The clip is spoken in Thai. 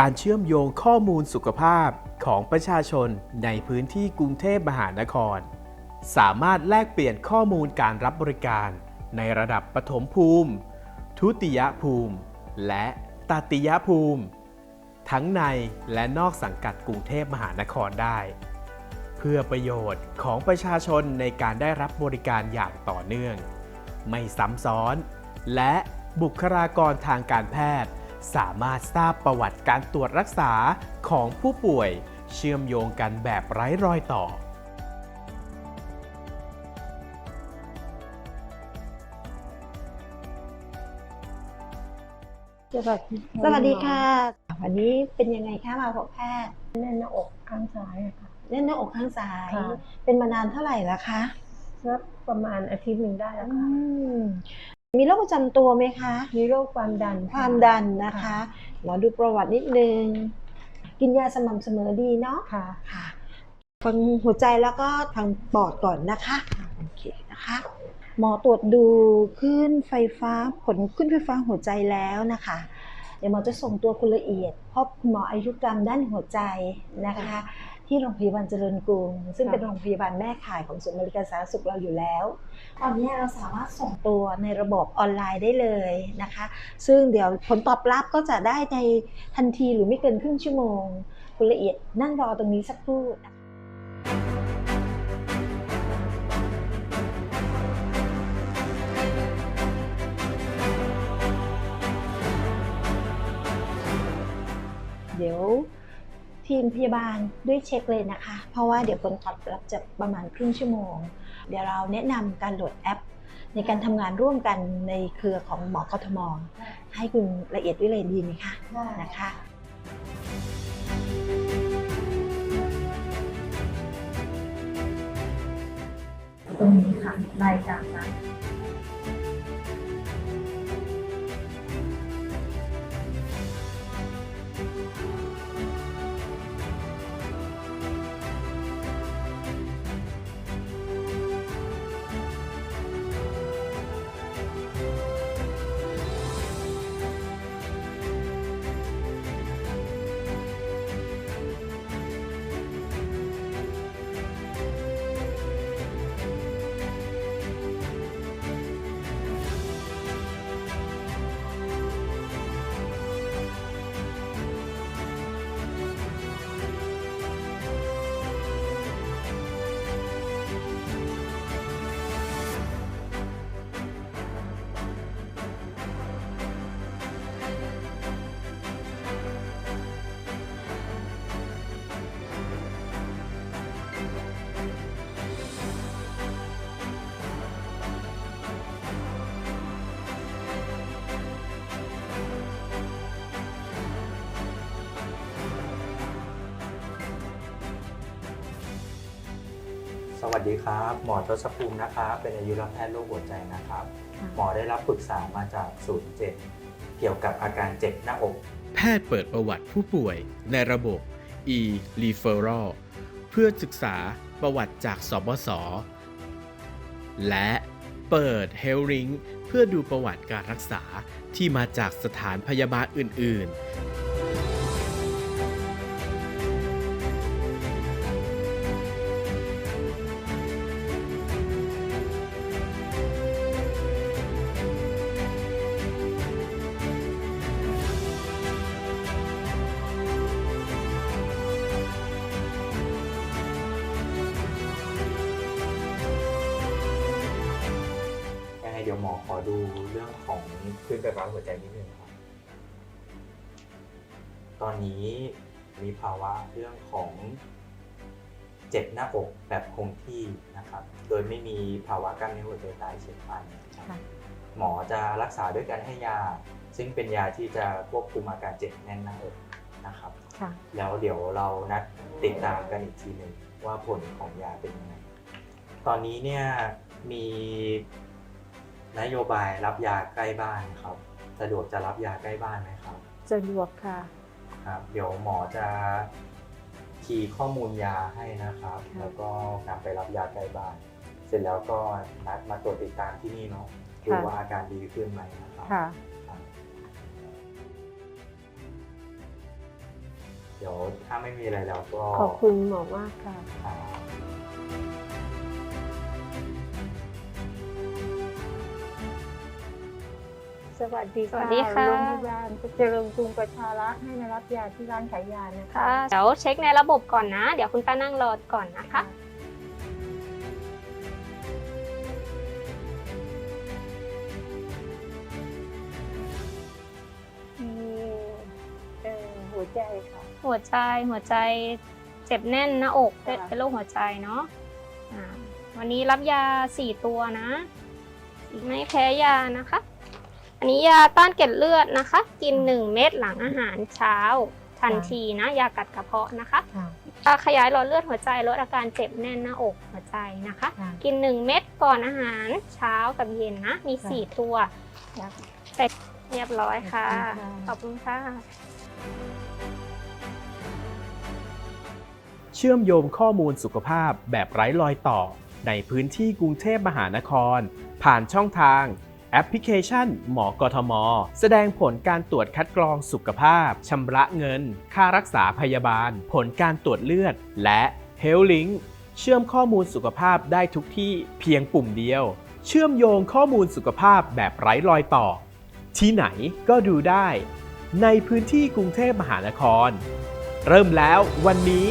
การเชื่อมโยงข้อมูลสุขภาพของประชาชนในพื้นที่กรุงเทพมหานคร สามารถแลกเปลี่ยนข้อมูลการรับบริการในระดับปฐมภูมิ ทุติยภูมิ และตติยภูมิ ทั้งในและนอกสังกัดกรุงเทพมหานครได้ เพื่อประโยชน์ของประชาชนในการได้รับบริการอย่างต่อเนื่อง ไม่ซ้ำซ้อน และบุคลากรทางการแพทย์ สามารถทราบประวัติการตรวจรักษาของผู้ป่วย เชื่อมโยงกันแบบไร้รอยต่อ สวัสดีสวัสดีค่ะ วันนี้เป็นยังไงคะมาพบแพทย์แน่นหน้าอกข้างซ้ายอะค่ะ เล่นหน้าอกข้างซ้าย ค่ะ เป็นมานานเท่าไหร่แล้วคะ สักประมาณอาทิตย์หนึ่งได้แล้วอืค่ะม มีโรคประจำตัวไหมคะ มีโรคความดันความดันนะคะหมอดูประวัตินิดนึง กินยาสม่ำเสมอดีเนาะค่ะ ค่ะ ฟังหัวใจแล้วก็ทางปอดก่อนนะคะโอเคนะคะ หมอตรวจดูขึ้นไฟฟ้าผลขึ้นไฟฟ้าหัวใจแล้วนะคะ เดี๋ยวหมอจะส่งตัวคุณละเอียดพบคุณหมออายุรกรรมด้านหัวใจนะคะ ที่โรงพยาบาลเจริญกรุง ซึ่งค่ะเป็นโรงพยาบาลแม่ข่ายของศูนย์บริการสาธารณสุขเราอยู่แล้ว ตอนนี้เราสามารถส่งตัวในระบบออนไลน์ได้เลยนะคะ ซึ่งเดี๋ยวผลตอบรับก็จะได้ในทันทีหรือไม่เกินครึ่งชั่วโมง คุณละเอียดนั่งรอตรงนี้สักครู่นะคะเดี๋ยว ทีมพยาบาลด้วยเช็คเลยนะคะ เพราะว่าเดี๋ยวผลตอบรับจะประมาณครึ่งชั่วโมง เดี๋ยวเราแนะนำการโหลดแอป ในการทำงานร่วมกันในเครือของหมอกทม ให้คุณละเอียดด้วยเลยดีไหมคะนะคะตรงนี้ค่ะรายการนั้น วัสดีครับ หมอทศภูมินะครับ เป็นอายุรแพทย์โรคหัวใจนะครับ หมอได้รับปรึกษามาจากศูนย์เจ็ดเกี่ยวกับอาการเจ็บหน้าอก แพทย์เปิดประวัติผู้ป่วยในระบบ e-referral เพื่อศึกษาประวัติจากสบสและเปิด Health Link เพื่อดูประวัติการรักษาที่มาจากสถานพยาบาลอื่น ๆ เดี๋ยวหมอขอดูเรื่องของคลื่นไฟฟ้าหัวใจนิดนึงครับ ตอนนี้มีภาวะเรื่องของเจ็บหน้าอกแบบคงที่นะครับ โดยไม่มีภาวะกล้ามเนื้อหัวใจตายเฉียบพลันนะครับหมอจะรักษาด้วยการให้ยา ซึ่งเป็นยาที่จะควบคุมอาการเจ็บแน่นหน้าอกนะครับค่ะแล้วเดี๋ยวเรานัดติดตามกันอีกทีหนึ่งว่าผลของยาเป็นยังไง ตอนนี้เนี่ยมี นโยบายรับยาใกล้บ้านครับ สะดวกจะรับยาใกล้บ้านไหมครับสะดวกค่ะ ครับ เดี๋ยวหมอจะคีย์ข้อมูลยาให้นะครับค่ะแล้วก็นำไปรับยาใกล้บ้าน เสร็จแล้วก็นัดมาตรวจติดตามที่นี่เนาะดูว่าอาการดีขึ้นไหมนะครับค่ะ ครับเดี๋ยวถ้าไม่มีอะไรแล้วก็ขอบคุณหมอมากค่ะ ครับ สวัสดีสวัสดีค่ะ โรงพยาบาลเจริญกรุงประชารักษ์ให้มารับยาที่ร้านขายยานะคะ ค่ะเดี๋ยวเช็คในระบบก่อนนะ เดี๋ยวคุณป้านั่งรอก่อนนะคะ มีเอ่อหัวใจค่ะ หัวใจหัวใจเจ็บแน่นหน้าอกเป็นค่ะเป็นโรคหัวใจเนาะอ่าวันนี้รับยา4ตัวนะ ไม่แพ้ยานะคะ อันนี้ยาต้านเกล็ดเลือดนะคะ กิน 1 เม็ดหลังอาหารเช้าทันทีนะยากัดกระเพาะนะคะค่ะยาขยายหลอดเลือดหัวใจลดอาการเจ็บแน่นหน้าอกหัวใจนะคะค่ะกิน 1 เม็ดก่อนอาหารเช้ากับเย็นนะ มีค่ะ4ตัวค่ะใส่เรียบร้อยค่ะขขออบบคุคุณณค่ะค่ะเชื่อมโยงข้อมูลสุขภาพแบบไร้รอยต่อ ในพื้นที่กรุงเทพมหานคร ผ่านช่องทาง แอปพลิเคชัน หมอกทม แสดงผลการตรวจคัดกรองสุขภาพ ชำระเงิน ค่ารักษาพยาบาล ผลการตรวจเลือด และ Health Link เชื่อมข้อมูลสุขภาพได้ทุกที่เพียงปุ่มเดียว เชื่อมโยงข้อมูลสุขภาพแบบไร้รอยต่อ ที่ไหนก็ดูได้ ในพื้นที่กรุงเทพมหานคร เริ่มแล้ววันนี้